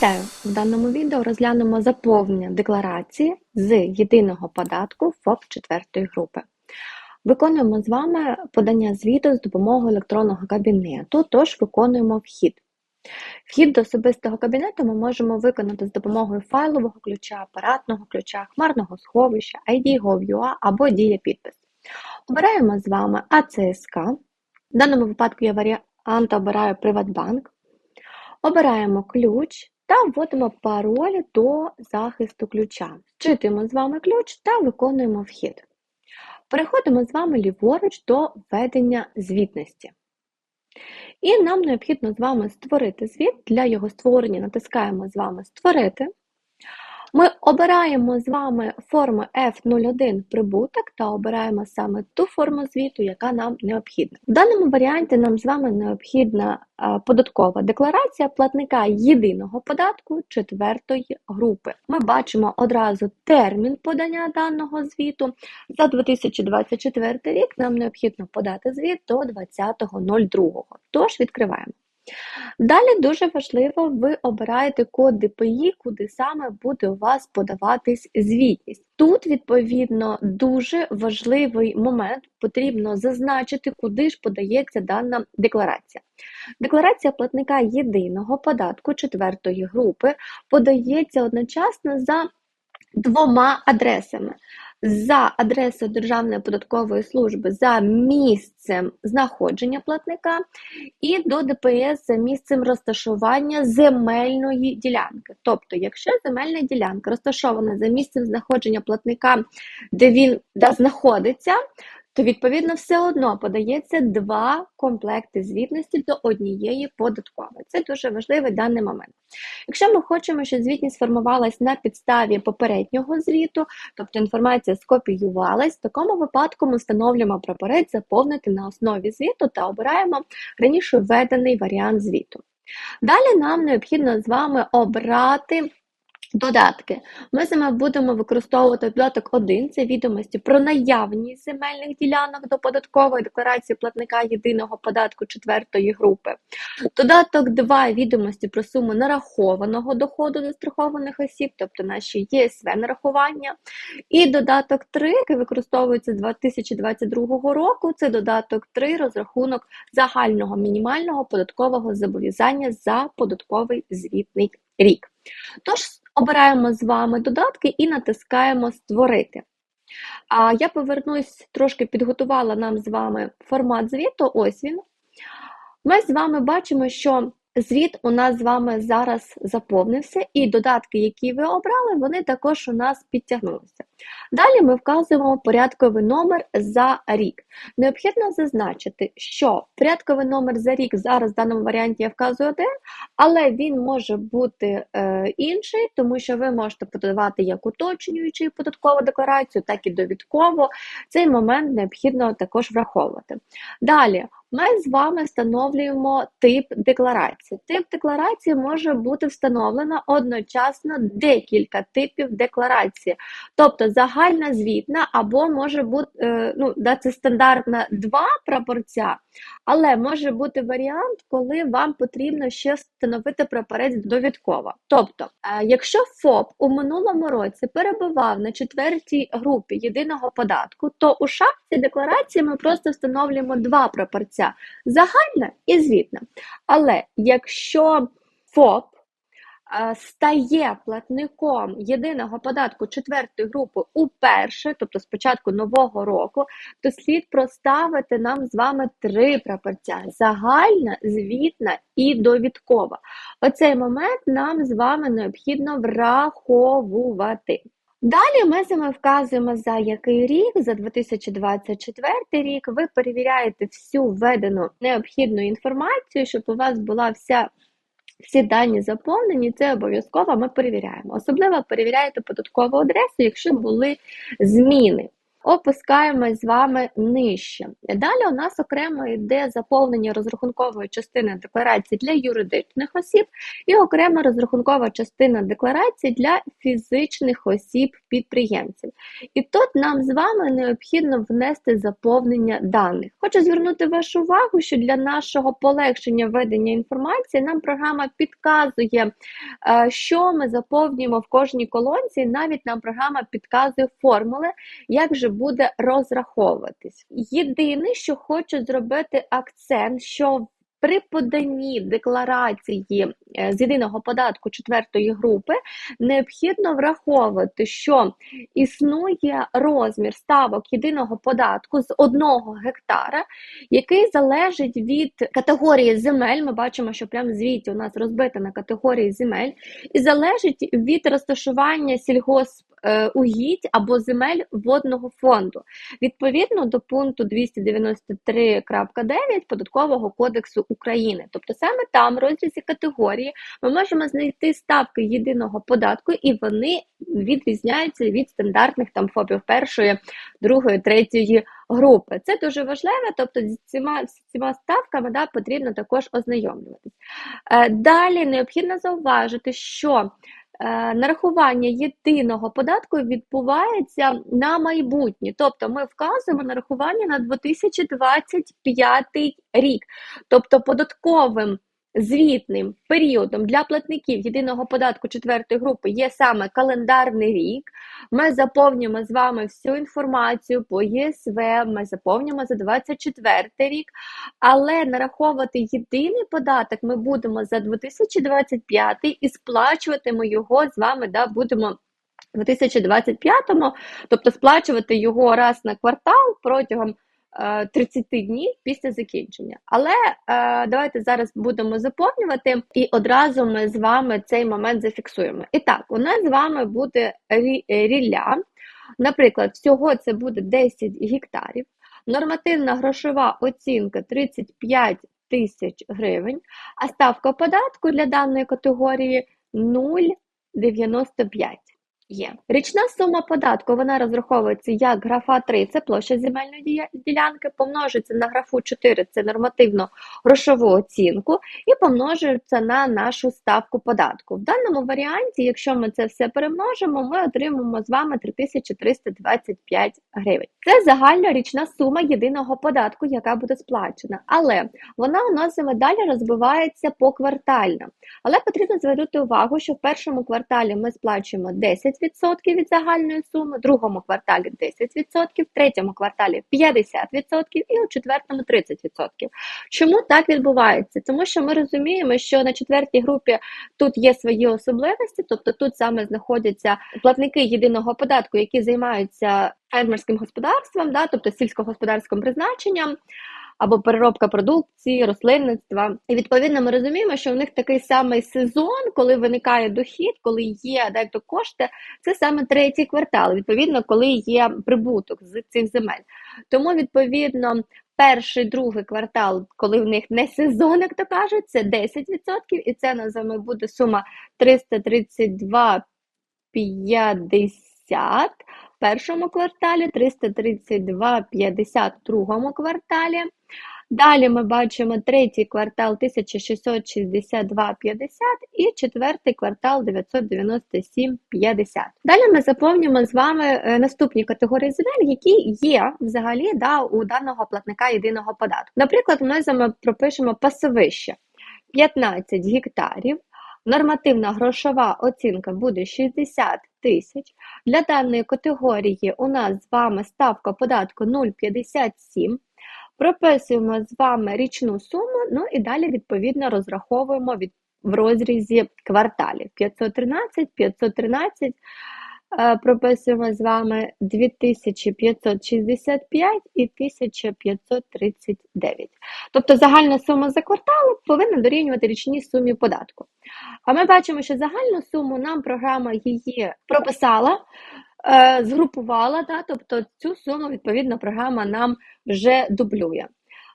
Вітаю! В даному відео розглянемо заповнення декларації з єдиного податку ФОП 4 групи. Виконуємо з вами подання звіту з допомогою електронного кабінету, тож виконуємо вхід. Вхід до особистого кабінету ми можемо виконати з допомогою файлового ключа, апаратного ключа, хмарного сховища, ID.gov.ua або дія підпис. Обираємо з вами АЦСК. В даному випадку я варіант обираю Приватбанк. Обираємо ключ та вводимо пароль до захисту ключа. Вчитуємо з вами ключ та виконуємо вхід. Переходимо з вами ліворуч до введення звітності. І нам необхідно з вами створити звіт. Для його створення натискаємо з вами Створити. Ми обираємо з вами форму F01 прибуток та обираємо саме ту форму звіту, яка нам необхідна. В даному варіанті нам з вами необхідна податкова декларація платника єдиного податку четвертої групи. Ми бачимо одразу термін подання даного звіту. За 2024 рік нам необхідно подати звіт до 20.02. Тож відкриваємо. Далі дуже важливо, ви обираєте код ДПІ, куди саме буде у вас подаватись звітність. Тут, відповідно, дуже важливий момент, потрібно зазначити, куди ж подається дана декларація. Декларація платника єдиного податку четвертої групи подається одночасно за двома адресами за адресою Державної податкової служби за місцем знаходження платника і до ДПС за місцем розташування земельної ділянки. Тобто, якщо земельна ділянка розташована за місцем знаходження платника, де він де знаходиться, то відповідно все одно подається два комплекти звітності до однієї податкової. Це дуже важливий даний момент. Якщо ми хочемо, щоб звітність формувалась на підставі попереднього звіту, тобто інформація скопіювалась, в такому випадку ми встановлюємо прапорець заповнити на основі звіту та обираємо раніше введений варіант звіту. Далі нам необхідно з вами обрати Додатки. Ми вами будемо використовувати додаток 1, це відомості про наявність земельних ділянок до податкової декларації платника єдиного податку четвертої групи. Додаток 2 відомості про суму нарахованого доходу застрахованих осіб, тобто наші ЄСВ нарахування. І додаток 3, який використовується з 2022 року, це додаток 3 розрахунок загального мінімального податкового зобов'язання за податковий звітний рік. Тож, обираємо з вами додатки і натискаємо Створити. А я повернусь, трошки підготувала нам з вами формат звіту. Ось він. Ми з вами бачимо, що Звіт у нас з вами зараз заповнився, і додатки, які ви обрали, вони також у нас підтягнулися. Далі ми вказуємо порядковий номер за рік. Необхідно зазначити, що порядковий номер за рік зараз в даному варіанті я вказую один, але він може бути е, інший, тому що ви можете подавати як уточнюючу податкову декларацію, так і довідково. Цей момент необхідно також враховувати. Далі. Ми з вами встановлюємо тип декларації. Тип декларації може бути встановлено одночасно декілька типів декларації, тобто загальна звітна, або може бути е, ну, да, це стандартна два прапорця, але може бути варіант, коли вам потрібно ще встановити прапорець довідково. Тобто, е, якщо ФОП у минулому році перебував на четвертій групі єдиного податку, то у шапці декларації ми просто встановлюємо два прапорця загальна і звітна. Але якщо ФОП стає платником єдиного податку четвертої групи уперше, тобто з початку нового року, то слід проставити нам з вами три прапорця: загальна, звітна і довідкова. Оцей момент нам з вами необхідно враховувати. Далі ми з вами вказуємо, за який рік, за 2024 рік, ви перевіряєте всю введену необхідну інформацію, щоб у вас була вся. Всі дані заповнені, це обов'язково ми перевіряємо. Особливо перевіряєте податкову адресу, якщо були зміни. Опускаємось з вами нижче. Далі у нас окремо йде заповнення розрахункової частини декларації для юридичних осіб і окрема розрахункова частина декларації для фізичних осіб-підприємців. І тут нам з вами необхідно внести заповнення даних. Хочу звернути вашу увагу, що для нашого полегшення ведення інформації нам програма підказує, е, що ми заповнюємо в кожній колонці. Навіть нам програма підказує формули, як же буде розраховуватись. Єдине, що хочу зробити акцент, що при поданні декларації е, з єдиного податку четвертої групи необхідно враховувати, що існує розмір ставок єдиного податку з одного гектара, який залежить від категорії земель. Ми бачимо, що прямо звідти у нас розбита на категорії земель, і залежить від розташування сільгосп угідь або земель водного фонду відповідно до пункту 293.9 Податкового кодексу України. Тобто саме там, в розрізі категорії, ми можемо знайти ставки єдиного податку, і вони відрізняються від стандартних там ФОПів першої, другої, третьої групи. Це дуже важливо, тобто з цими, цими ставками да, потрібно також ознайомлюватись. Е, Далі необхідно зауважити, що Е, нарахування єдиного податку відбувається на майбутнє. Тобто ми вказуємо нарахування на 2025 рік. Тобто податковим звітним періодом для платників єдиного податку четвертої групи є саме календарний рік. Ми заповнюємо з вами всю інформацію по ЄСВ, ми заповнюємо за 24 рік, але нараховувати єдиний податок ми будемо за 2025 і сплачуватимо його з вами, да, будемо. У 2025-му, тобто сплачувати його раз на квартал протягом 30 е, днів після закінчення. Але е, давайте зараз будемо заповнювати, і одразу ми з вами цей момент зафіксуємо. І так, у нас з вами буде рілля. Наприклад, всього це буде 10 гектарів. Нормативна грошова оцінка 35 тисяч гривень, а ставка податку для даної категорії 0,95 є. Річна сума податку вона розраховується як графа 3 це площа земельної ділянки, помножується на графу 4 це нормативно грошову оцінку, і помножується на нашу ставку податку. В даному варіанті, якщо ми це все перемножимо, ми отримаємо з вами 3325 гривень. Це загальна річна сума єдиного податку, яка буде сплачена. Але вона у нас далі розбивається поквартально. Але потрібно звернути увагу, що в першому кварталі ми сплачуємо 10 10% від загальної суми, другому кварталі 10%, в третьому кварталі 50% і у четвертому 30%. Чому так відбувається? Тому що ми розуміємо, що на четвертій групі тут є свої особливості, тобто тут саме знаходяться платники єдиного податку, які займаються фермерським господарством, да, тобто сільськогосподарським призначенням або переробка продукції, рослинництва. І відповідно ми розуміємо, що в них такий самий сезон, коли виникає дохід, коли є дехто кошти, це саме третій квартал, відповідно, коли є прибуток з цих земель. Тому, відповідно, перший, другий квартал, коли в них не сезон, як то кажуть, це 10%, і це на буде сума 332,50 в першому кварталі, 332,50 в другому кварталі. Далі ми бачимо третій квартал 1662,50 і четвертий квартал 997,50. Далі ми заповнюємо з вами е, наступні категорії земель, які є взагалі да, у даного платника єдиного податку. Наприклад, ми з вами пропишемо пасовище 15 гектарів. Нормативна грошова оцінка буде 60 тисяч. Для даної категорії у нас з вами ставка податку 0,57. Прописуємо з вами річну суму, ну і далі, відповідно, розраховуємо від, в розрізі кварталів. 513, 513, е, прописуємо з вами 2565 і 1539. Тобто загальна сума за квартал повинна дорівнювати річній сумі податку. А ми бачимо, що загальну суму нам програма її прописала. Е, згрупувала, да, тобто цю суму, відповідно, програма нам вже дублює.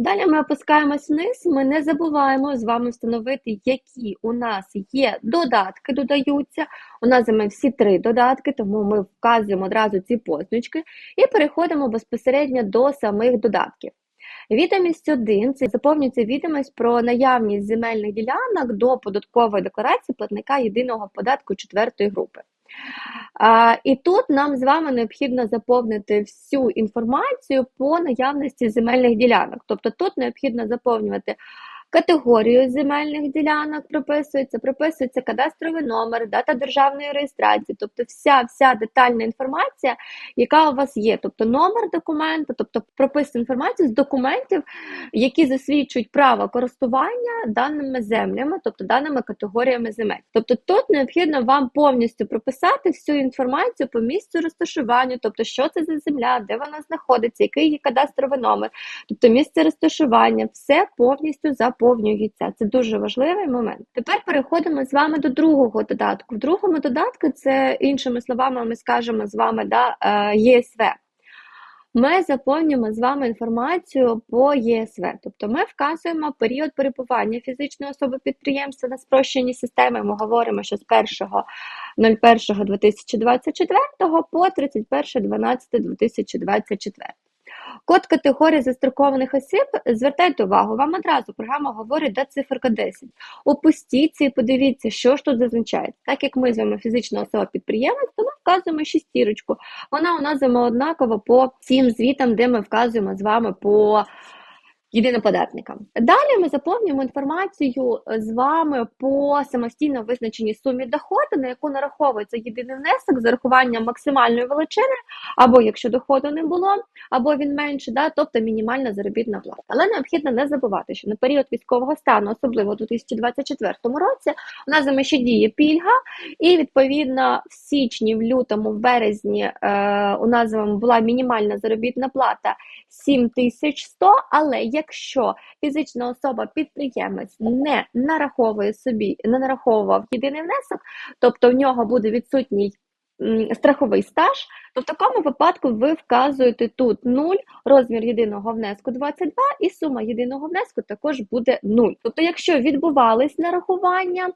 Далі ми опускаємось вниз, ми не забуваємо з вами встановити, які у нас є додатки, додаються. У нас з вами всі три додатки, тому ми вказуємо одразу ці позначки і переходимо безпосередньо до самих додатків. Відомість 1 – це заповнюється відомість про наявність земельних ділянок до податкової декларації платника єдиного податку четвертої групи. І тут нам з вами необхідно заповнити всю інформацію по наявності земельних ділянок. Тобто тут необхідно заповнювати Категорію земельних ділянок прописується, прописується кадастровий номер, дата державної реєстрації, тобто вся вся детальна інформація, яка у вас є, тобто номер документа, тобто прописується інформацію з документів, які засвідчують право користування даними землями, тобто даними категоріями земель. Тобто тут необхідно вам повністю прописати всю інформацію по місцю розташування, тобто що це за земля, де вона знаходиться, який її кадастровий номер, тобто місце розташування, все повністю за заповнюється. Це дуже важливий момент. Тепер переходимо з вами до другого додатку. В другому додатку це іншими словами, ми скажемо з вами да, е, ЄСВ. Ми заповнюємо з вами інформацію по ЄСВ, тобто ми вказуємо період перебування фізичної особи підприємства на спрощеній системі. Ми говоримо, що з 1.01.2024 по 31.12.2024. Код категорії застрахованих осіб, звертайте увагу, вам одразу програма говорить, де циферка 10. Опустіться і подивіться, що ж тут зазначається. Так як ми з вами фізична особа підприємець, то ми вказуємо шістірочку. Вона у нас однакова по всім звітам, де ми вказуємо з вами по єдиноподатникам. Далі ми заповнюємо інформацію з вами по самостійно визначеній сумі доходу, на яку нараховується єдиний внесок з зарахуванням максимальної величини, або якщо доходу не було, або він менше, да, тобто мінімальна заробітна плата. Але необхідно не забувати, що на період військового стану, особливо у 2024 році, у нас за ще діє пільга, і відповідно в січні, в лютому, в березні е, у нас була мінімальна заробітна плата 7100, але якщо фізична особа-підприємець не нараховує собі, не нараховував єдиний внесок, тобто в нього буде відсутній страховий стаж, то в такому випадку ви вказуєте тут 0, розмір єдиного внеску 22 і сума єдиного внеску також буде 0. Тобто, якщо відбувались нарахування,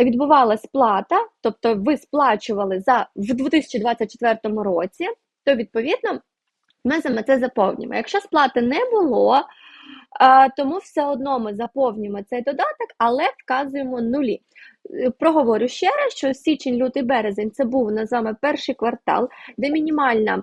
відбувалась плата, тобто ви сплачували за в 2024 році, то відповідно ми за це заповнюємо. Якщо сплати не було, тому все одно ми заповнюємо цей додаток, але вказуємо нулі. Е, проговорю ще раз, що січень, лютий, березень це був на вами перший квартал, де мінімальна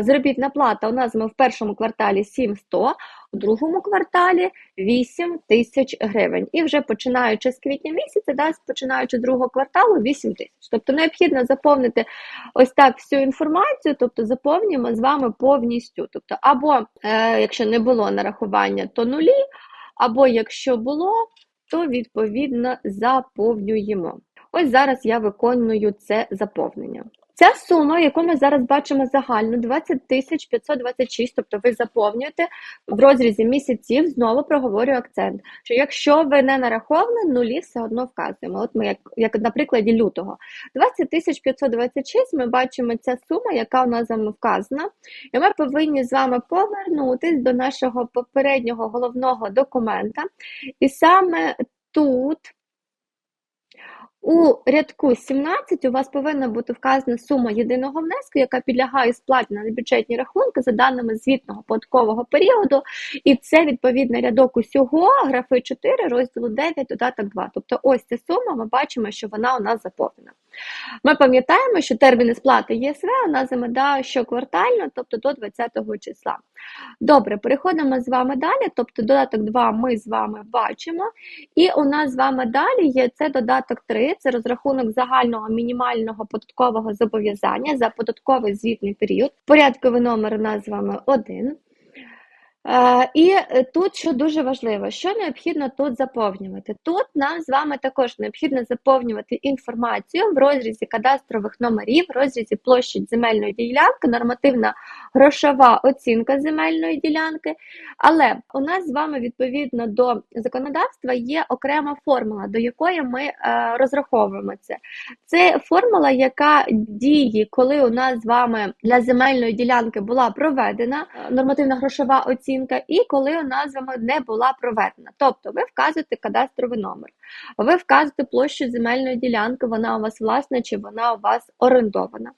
заробітна плата у нас ми в першому кварталі 700, у другому кварталі 8 тисяч гривень. І вже починаючи з квітня місяця, да, починаючи з другого кварталу 8 тисяч. Тобто необхідно заповнити ось так всю інформацію, тобто заповнюємо з вами повністю. Тобто, Або, е, якщо не було нарахування, то нулі, або якщо було, то відповідно заповнюємо. Ось зараз я виконую це заповнення. Ця сума, яку ми зараз бачимо загально, 20 тисяч 526, тобто ви заповнюєте в розрізі місяців, знову проговорю акцент, що якщо ви не нараховували, нулі все одно вказуємо. От ми, як, як на прикладі лютого, 20 тисяч 526, ми бачимо ця сума, яка у нас вами вказана, і ми повинні з вами повернутися до нашого попереднього головного документа. І саме тут у рядку 17 у вас повинна бути вказана сума єдиного внеску, яка підлягає сплаті на бюджетні рахунки за даними звітного податкового періоду. І це відповідно рядок усього графи 4, розділу 9, додаток 2. Тобто ось ця сума, ми бачимо, що вона у нас заповнена. Ми пам'ятаємо, що терміни сплати ЄСВ у нас замедає щоквартально, тобто до 20 числа. Добре, переходимо з вами далі. Тобто додаток 2 ми з вами бачимо. І у нас з вами далі є це додаток 3, це розрахунок загального мінімального податкового зобов'язання за податковий звітний період. Порядковий номер у нас з вами 1. Е, і е, тут що дуже важливо, що необхідно тут заповнювати. Тут нам з вами також необхідно заповнювати інформацію в розрізі кадастрових номерів, в розрізі площі земельної ділянки, нормативна грошова оцінка земельної ділянки. Але у нас з вами відповідно до законодавства є окрема формула, до якої ми е, розраховуємо це. Це формула, яка діє, коли у нас з вами для земельної ділянки була проведена е, нормативна грошова оцінка, і коли у нас з вами не була проведена. Тобто ви вказуєте кадастровий номер, ви вказуєте площу земельної ділянки, вона у вас власна чи вона у вас орендована.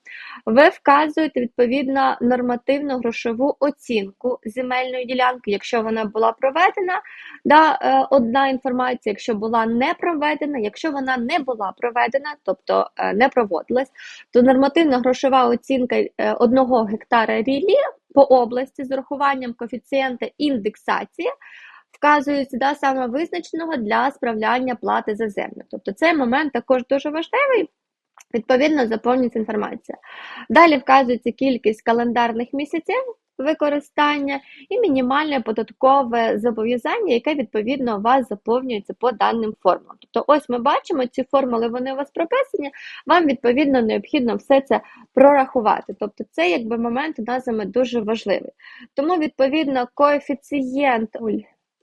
Ви вказуєте відповідно нормативну грошову оцінку земельної ділянки, якщо вона була проведена, да, е, одна інформація, якщо була не проведена, якщо вона не була проведена, тобто е, не проводилась, то нормативна грошова оцінка е, одного гектара рілі по області з урахуванням коефіцієнта індексації вказується да, саме визначеного для справляння плати за землю. Тобто цей момент також дуже важливий. Відповідно, заповнюється інформація. Далі вказується кількість календарних місяців використання і мінімальне податкове зобов'язання, яке відповідно у вас заповнюється по даним формулам. Тобто, ось ми бачимо, ці формули вони у вас прописані, вам відповідно необхідно все це прорахувати. Тобто, це якби момент у нас дуже важливий. Тому, відповідно, коефіцієнт.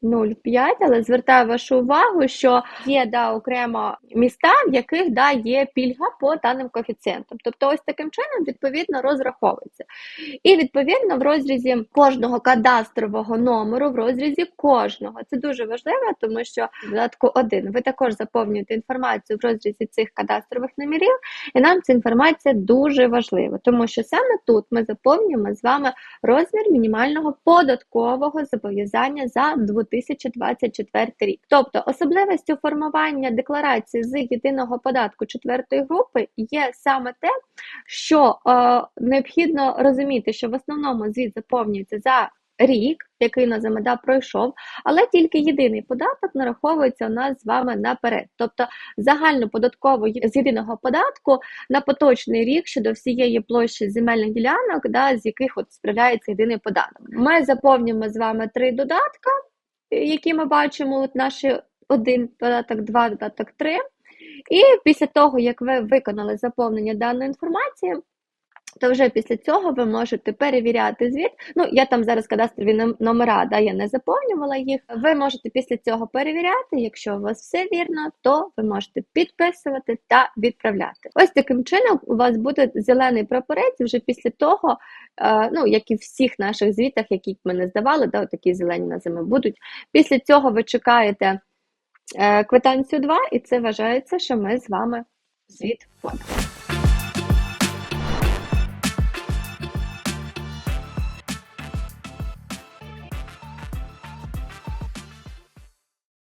0,5, але звертаю вашу увагу, що є да, окремо міста, в яких да, є пільга по даним коефіцієнтам. Тобто, ось таким чином відповідно розраховується. І відповідно в розрізі кожного кадастрового номеру, в розрізі кожного. Це дуже важливо, тому що в додатку 1 ви також заповнюєте інформацію в розрізі цих кадастрових номерів, і нам ця інформація дуже важлива, тому що саме тут ми заповнюємо з вами розмір мінімального податкового зобов'язання за 2024 рік. Тобто особливістю формування декларації з єдиного податку четвертої групи є саме те, що е, необхідно розуміти, що в основному звіт заповнюється за рік, який на замеда пройшов, але тільки єдиний податок нараховується у нас з вами наперед. Тобто загальну податкову з єдиного податку на поточний рік щодо всієї площі земельних ділянок, да, з яких от справляється єдиний податок. Ми заповнюємо з вами три додатка які ми бачимо, от наші один додаток, два додаток три. І після того, як ви виконали заповнення даної інформації, то вже після цього ви можете перевіряти звіт. Ну, я там зараз кадастрові номера, да, я не заповнювала їх. Ви можете після цього перевіряти. Якщо у вас все вірно, то ви можете підписувати та відправляти. Ось таким чином у вас буде зелений прапорець вже після того, е, ну як і в всіх наших звітах, які ми не здавали, да, такі зелені на зими будуть. Після цього ви чекаєте е, квитанцію 2, і це вважається, що ми з вами звіт подали.